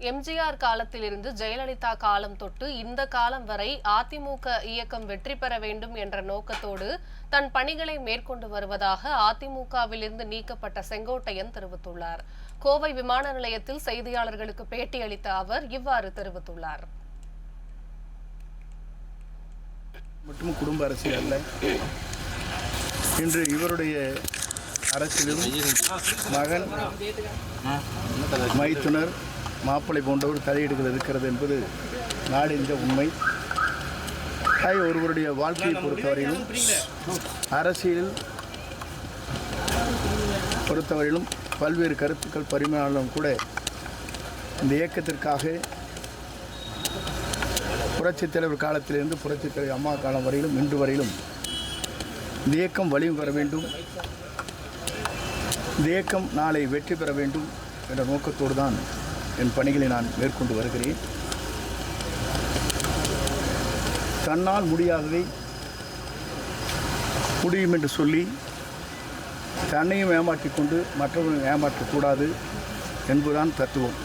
எம்ஜிஆர் காலத்திலிருந்து ஜெயலலிதா காலம் தொட்டு இந்த காலம் வரை அதிமுக இயக்கம் வெற்றி பெற வேண்டும் என்ற நோக்கத்தோடு தன் பணிகளை மேற்கொண்டு வருவதாக அதிமுகவிலிருந்து நீக்கப்பட்ட செங்கோட்டையன் தெரிவித்துள்ளார். கோவை விமான நிலையத்தில் செய்தியாளர்களுக்கு பேட்டியளித்த அவர் இவ்வாறு தெரிவித்துள்ளார். மட்டும் குடும்ப அரசியல் அல்ல. இன்று இவருடைய அரசியலும் மகன் மைத்துனர் மாப்பிள்ளை போன்றவர் தலையீடுகள் இருக்கிறது என்பது நாடிந்த உண்மை. தாய் ஒருவருடைய வாழ்க்கையை பொறுத்தவரையிலும் அரசியல் பொறுத்தவரையிலும் பல்வேறு கருத்துக்கள் பரிமாணம் கூட இந்த இயக்கத்திற்காக புரட்சித் தலைவர் காலத்திலிருந்து புரட்சித் தலைவர் அம்மா காலம் வரையிலும் இன்று வரையிலும் இந்த இயக்கம் வலிமை பெற வேண்டும். இந்த இயக்கம் நாளை வெற்றி பெற வேண்டும் என்ற நோக்கத்தோடு தான் என் பணிகளை நான் மேற்கொண்டு வருகிறேன். தன்னால் முடியாததை முடியும் என்று சொல்லி தன்னையும் ஏமாற்றிக்கொண்டு மற்றவர்களையும் ஏமாற்றக்கூடாது என்பதுதான் தத்துவம்.